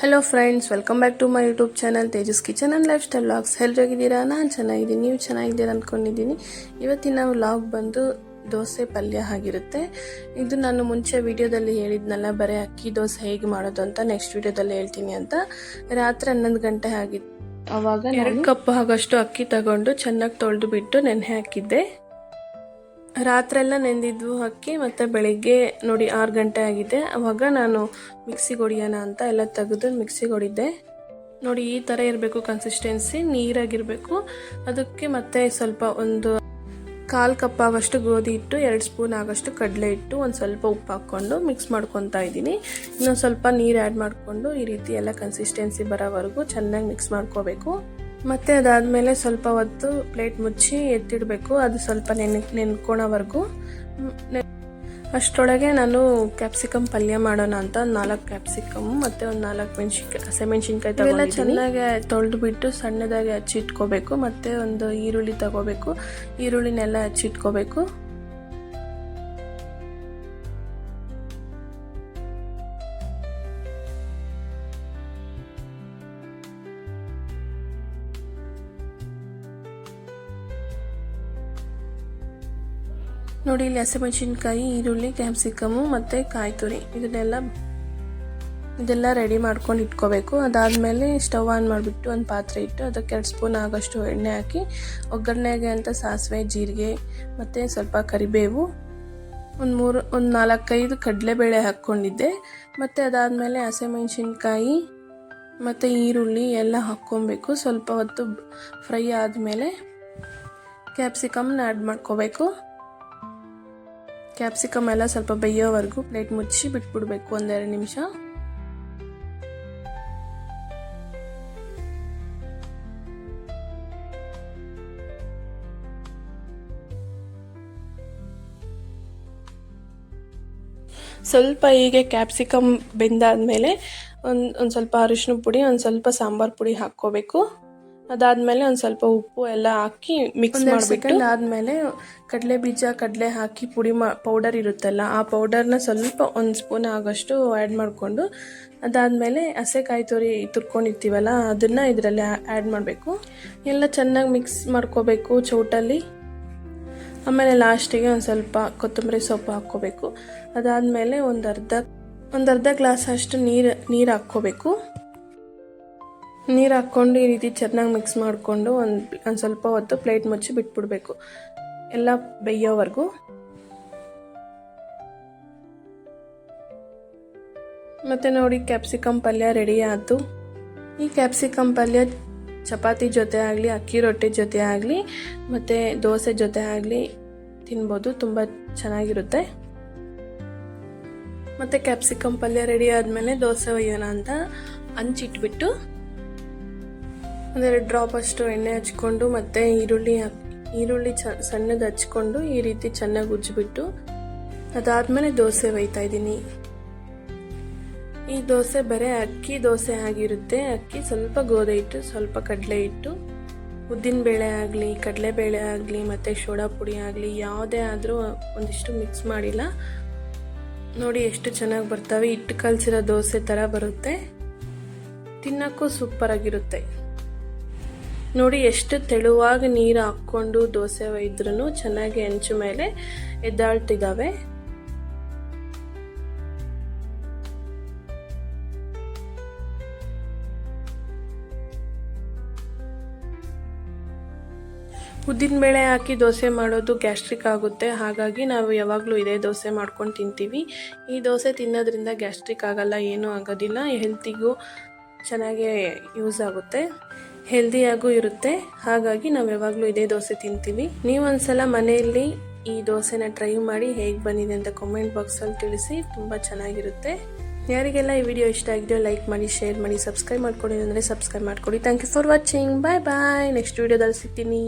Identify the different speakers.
Speaker 1: Hello friends welcome back to my YouTube channel Tejas kitchen and lifestyle vlogs ಹೇಗಿದ್ದೀರಾ ನಾನು ಚೆನ್ನಾಗಿದ್ದೀನಿ ನೀವು ಚೆನ್ನಾಗಿದ್ದೀರಾ ಅಂದ್ಕೊಂಡಿದ್ದೀನಿ ಇವತ್ತಿನ ವ್ಲಾಗ್ ಬಂದು ದೋಸೆ ಪಲ್ಯ ಆಗಿರುತ್ತೆ. ಇದು ನಾನು ಮುಂಚೆ ವಿಡಿಯೋದಲ್ಲಿ ಹೇಳಿದ್ನಲ್ಲ ಬರೀ ಅಕ್ಕಿ ದೋಸೆ ಹೇಗೆ ಮಾಡೋದು ಅಂತ ನೆಕ್ಸ್ಟ್ ವಿಡಿಯೋದಲ್ಲಿ ಹೇಳ್ತೀನಿ ಅಂತ. ರಾತ್ರಿ ಹನ್ನೊಂದು ಗಂಟೆ ಆಗಿತ್ತು ಅವಾಗ ಎರಡು ಕಪ್ ಆಗಷ್ಟು ಅಕ್ಕಿ ತಗೊಂಡು ಚೆನ್ನಾಗಿ ತೊಳೆದು ಬಿಟ್ಟು ನೆನೆ ಹಾಕಿದ್ದೆ. ರಾತ್ರೆಲ್ಲ ನೆಂದಿದ್ವು ಅಕ್ಕಿ ಮತ್ತು ಬೆಳಿಗ್ಗೆ ನೋಡಿ ಆರು ಗಂಟೆ ಆಗಿದೆ. ಅವಾಗ ನಾನು ಮಿಕ್ಸಿಗೆ ಹೊಡಿಯೋಣ ಅಂತ ಎಲ್ಲ ತೆಗೆದು ಮಿಕ್ಸಿಗೆ ಹೊಡಿದ್ದೆ ನೋಡಿ ಈ ಥರ ಇರಬೇಕು ಕನ್ಸಿಸ್ಟೆನ್ಸಿ ನೀರಾಗಿರಬೇಕು. ಅದಕ್ಕೆ ಮತ್ತೆ ಸ್ವಲ್ಪ ಒಂದು ಕಾಲು ಕಪ್ ಆಗೋಷ್ಟು ಗೋಧಿ ಇಟ್ಟು ಎರಡು ಸ್ಪೂನ್ ಆಗೋಷ್ಟು ಕಡಲೆ ಇಟ್ಟು ಒಂದು ಸ್ವಲ್ಪ ಉಪ್ಪು ಹಾಕ್ಕೊಂಡು ಮಿಕ್ಸ್ ಮಾಡ್ಕೊತಾ ಇದ್ದೀನಿ. ಇನ್ನೊಂದು ಸ್ವಲ್ಪ ನೀರು ಆ್ಯಡ್ ಮಾಡಿಕೊಂಡು ಈ ರೀತಿ ಎಲ್ಲ ಕನ್ಸಿಸ್ಟೆನ್ಸಿ ಬರೋವರೆಗೂ ಚೆನ್ನಾಗಿ ಮಿಕ್ಸ್ ಮಾಡ್ಕೋಬೇಕು. ಮತ್ತು ಅದಾದಮೇಲೆ ಸ್ವಲ್ಪ ಹೊತ್ತು ಪ್ಲೇಟ್ ಮುಚ್ಚಿ ಎತ್ತಿಡಬೇಕು. ಅದು ಸ್ವಲ್ಪ ನೆನೆ ನೆನ್ಕೊಳೋವರೆಗೂ. ಅಷ್ಟರೊಳಗೆ ನಾನು ಕ್ಯಾಪ್ಸಿಕಮ್ ಪಲ್ಯ ಮಾಡೋಣ ಅಂತ ಒಂದು ನಾಲ್ಕು ಕ್ಯಾಪ್ಸಿಕಮ್ ಮತ್ತು ಒಂದು ನಾಲ್ಕು ಮೆಣಸಿನ್ಕಾಯಿ ಹಸಿಮೆಣ್ಸಿನ್ಕಾಯಿ ತಗೊಳ್ಳ ಚೆನ್ನಾಗಿ ತೊಳೆದು ಬಿಟ್ಟು ಸಣ್ಣದಾಗಿ ಹಚ್ಚಿಟ್ಕೋಬೇಕು. ಮತ್ತು ಒಂದು ಈರುಳ್ಳಿ ತಗೋಬೇಕು. ಈರುಳ್ಳಿನೆಲ್ಲ ಹಚ್ಚಿಟ್ಕೋಬೇಕು. ನೋಡಿ, ಇಲ್ಲಿ ಹಸಿಮೆಣಸಿನ್ಕಾಯಿ, ಈರುಳ್ಳಿ, ಕ್ಯಾಪ್ಸಿಕಮು ಮತ್ತು ಕಾಯಿ ತುರಿ ಇದನ್ನೆಲ್ಲ ಇದೆಲ್ಲ ರೆಡಿ ಮಾಡ್ಕೊಂಡು ಇಟ್ಕೋಬೇಕು. ಅದಾದಮೇಲೆ ಸ್ಟವ್ ಆನ್ ಮಾಡಿಬಿಟ್ಟು ಒಂದು ಪಾತ್ರೆ ಇಟ್ಟು ಅದಕ್ಕೆ ಎರಡು ಸ್ಪೂನ್ ಆಗೋಷ್ಟು ಎಣ್ಣೆ ಹಾಕಿ, ಒಗ್ಗರಣೆಗೆ ಅಂತ ಸಾಸಿವೆ, ಜೀರಿಗೆ ಮತ್ತು ಸ್ವಲ್ಪ ಕರಿಬೇವು, ಒಂದು ಮೂರು, ಒಂದು ನಾಲ್ಕೈದು ಕಡಲೆಬೇಳೆ ಹಾಕ್ಕೊಂಡಿದ್ದೆ. ಮತ್ತು ಅದಾದಮೇಲೆ ಹಸಿಮೆಣ್ಸಿನ್ಕಾಯಿ ಮತ್ತು ಈರುಳ್ಳಿ ಎಲ್ಲ ಹಾಕ್ಕೊಬೇಕು. ಸ್ವಲ್ಪ ಹೊತ್ತು ಫ್ರೈ ಆದಮೇಲೆ ಕ್ಯಾಪ್ಸಿಕಮ್ನ ಆ್ಯಡ್ ಮಾಡ್ಕೋಬೇಕು. ಕ್ಯಾಪ್ಸಿಕಮ್ ಎಲ್ಲ ಸ್ವಲ್ಪ ಬೇಯೋವರೆಗೂ ಪ್ಲೇಟ್ ಮುಚ್ಚಿ ಬಿಟ್ಬಿಡ್ಬೇಕು ಒಂದೆರಡು ನಿಮಿಷ. ಸ್ವಲ್ಪ ಹೀಗೆ ಕ್ಯಾಪ್ಸಿಕಮ್ ಬೆಂದಾದ್ಮೇಲೆ ಒಂದು ಒಂದು ಸ್ವಲ್ಪ ಅರಿಶಿನ ಪುಡಿ, ಒಂದು ಸ್ವಲ್ಪ ಸಾಂಬಾರು ಪುಡಿ ಹಾಕ್ಕೋಬೇಕು. ಅದಾದಮೇಲೆ ಒಂದು ಸ್ವಲ್ಪ ಉಪ್ಪು ಎಲ್ಲ ಹಾಕಿ ಮಿಕ್ಸ್ ಮಾಡಿಬಿಟ್ಟು ಆದಮೇಲೆ ಕಡಲೆ ಬೀಜ ಕಡಲೆ ಹಾಕಿ ಪುಡಿ ಮಾ ಪೌಡರ್ ಇರುತ್ತಲ್ಲ ಆ ಪೌಡರ್ನ ಸ್ವಲ್ಪ ಒಂದು ಸ್ಪೂನ್ ಆಗೋಷ್ಟು ಆ್ಯಡ್ ಮಾಡಿಕೊಂಡು ಅದಾದಮೇಲೆ ಹಸೆಕಾಯಿ ತುರಿ ತುರ್ಕೊಂಡಿರ್ತೀವಲ್ಲ ಅದನ್ನು ಇದರಲ್ಲಿ ಆ್ಯಡ್ ಮಾಡಬೇಕು. ಎಲ್ಲ ಚೆನ್ನಾಗಿ ಮಿಕ್ಸ್ ಮಾಡ್ಕೋಬೇಕು ಚೌಟಲ್ಲಿ. ಆಮೇಲೆ ಲಾಸ್ಟಿಗೆ ಒಂದು ಸ್ವಲ್ಪ ಕೊತ್ತಂಬರಿ ಸೊಪ್ಪು ಹಾಕ್ಕೋಬೇಕು. ಅದಾದ್ಮೇಲೆ ಒಂದು ಅರ್ಧ ಒಂದು ಅರ್ಧ ಗ್ಲಾಸ್ ಅಷ್ಟು ನೀರು ನೀರು ಹಾಕ್ಕೋಬೇಕು. ನೀರು ಹಾಕ್ಕೊಂಡು ಈ ರೀತಿ ಚೆನ್ನಾಗಿ ಮಿಕ್ಸ್ ಮಾಡಿಕೊಂಡು ಒಂದು ಒಂದು ಸ್ವಲ್ಪ ಹೊತ್ತು ಪ್ಲೇಟ್ ಮುಚ್ಚಿ ಬಿಟ್ಬಿಡ್ಬೇಕು. ಎಲ್ಲ ಬೇಯೋವರೆಗೂ. ಮತ್ತು ನೋಡಿ ಕ್ಯಾಪ್ಸಿಕಮ್ ಪಲ್ಯ ರೆಡಿ ಆಯಿತು. ಈ ಕ್ಯಾಪ್ಸಿಕಮ್ ಪಲ್ಯ ಚಪಾತಿ ಜೊತೆ ಆಗಲಿ, ಅಕ್ಕಿ ರೊಟ್ಟಿ ಜೊತೆ ಆಗಲಿ, ಮತ್ತು ದೋಸೆ ಜೊತೆ ಆಗಲಿ ತಿನ್ಬೋದು, ತುಂಬ ಚೆನ್ನಾಗಿರುತ್ತೆ. ಮತ್ತು ಕ್ಯಾಪ್ಸಿಕಮ್ ಪಲ್ಯ ರೆಡಿ ಆದಮೇಲೆ ದೋಸೆ ಒಯ್ಯೋಣ ಅಂತ ಹಂಚಿಟ್ಬಿಟ್ಟು ಒಂದೆರಡು ಡ್ರಾಪ್ ಅಷ್ಟು ಎಣ್ಣೆ ಹಚ್ಕೊಂಡು ಮತ್ತು ಈರುಳ್ಳಿ ಈರುಳ್ಳಿ ಚ ಸಣ್ಣದು ಹಚ್ಕೊಂಡು ಈ ರೀತಿ ಚೆನ್ನಾಗಿ ಉಜ್ಜಿಬಿಟ್ಟು ಅದಾದಮೇಲೆ ದೋಸೆ ಒಯ್ತಾ ಇದ್ದೀನಿ. ಈ ದೋಸೆ ಬರೀ ಅಕ್ಕಿ ದೋಸೆ ಆಗಿರುತ್ತೆ. ಅಕ್ಕಿ ಸ್ವಲ್ಪ ಗೋಧಿ ಹಿಟ್ಟು, ಸ್ವಲ್ಪ ಕಡಲೆ ಹಿಟ್ಟು, ಉದ್ದಿನಬೇಳೆ ಆಗಲಿ, ಕಡಲೆಬೇಳೆ ಆಗಲಿ, ಮತ್ತು ಶೋಡಾ ಪುಡಿ ಆಗಲಿ, ಯಾವುದೇ ಆದರೂ ಒಂದಿಷ್ಟು ಮಿಕ್ಸ್ ಮಾಡಿಲ್ಲ. ನೋಡಿ ಎಷ್ಟು ಚೆನ್ನಾಗಿ ಬರ್ತವೆ. ಹಿಟ್ಟು ಕಲಸಿರೋ ದೋಸೆ ಥರ ಬರುತ್ತೆ. ತಿನ್ನೋಕ್ಕೂ ಸೂಪರಾಗಿರುತ್ತೆ ನೋಡಿ ಎಷ್ಟು ತೆಳುವಾಗಿ ನೀರು ಹಾಕ್ಕೊಂಡು ದೋಸೆ ಒಯ್ದ್ರೂ ಚೆನ್ನಾಗಿ ಹೆಂಚು ಮೇಲೆ ಎದ್ದಾಳ್ತಿದ್ದಾವೆ ಉದ್ದಿನಬೇಳೆ ಹಾಕಿ ದೋಸೆ ಮಾಡೋದು ಗ್ಯಾಸ್ಟ್ರಿಕ್ ಆಗುತ್ತೆ. ಹಾಗಾಗಿ ನಾವು ಯಾವಾಗಲೂ ಇದೇ ದೋಸೆ ಮಾಡ್ಕೊಂಡು ತಿಂತೀವಿ. ಈ ದೋಸೆ ತಿನ್ನೋದ್ರಿಂದ ಗ್ಯಾಸ್ಟ್ರಿಕ್ ಆಗಲ್ಲ, ಏನೂ ಆಗೋದಿಲ್ಲ. ಹೆಲ್ತಿಗೂ ಚೆನ್ನಾಗೇ ಯೂಸ್ ಆಗುತ್ತೆ. ಹೆಲ್ದಿಯಾಗೂ ಇರುತ್ತೆ. ಹಾಗಾಗಿ ನಾವು ಯಾವಾಗಲೂ ಇದೇ ದೋಸೆ ತಿಂತೀವಿ. ನೀವೊಂದ್ಸಲ ಮನೆಯಲ್ಲಿ ಈ ದೋಸೆನ ಟ್ರೈ ಮಾಡಿ ಹೇಗೆ ಬಂದಿದೆ ಅಂತ ಕಾಮೆಂಟ್ ಬಾಕ್ಸಲ್ಲಿ ತಿಳಿಸಿ, ತುಂಬ ಚೆನ್ನಾಗಿರುತ್ತೆ. ಯಾರಿಗೆಲ್ಲ ಈ ವಿಡಿಯೋ ಇಷ್ಟ ಆಗಿದೆಯೋ ಲೈಕ್ ಮಾಡಿ ಶೇರ್ ಮಾಡಿ ಸಬ್ಸ್ಕ್ರೈಬ್ ಮಾಡ್ಕೊಡಿ. ಅಂದರೆ ಸಬ್ಸ್ಕ್ರೈಬ್ ಮಾಡ್ಕೊಡಿ. Thank you for watching bye bye next ವಿಡಿಯೋದಲ್ಲಿ ಸಿಗ್ತೀನಿ.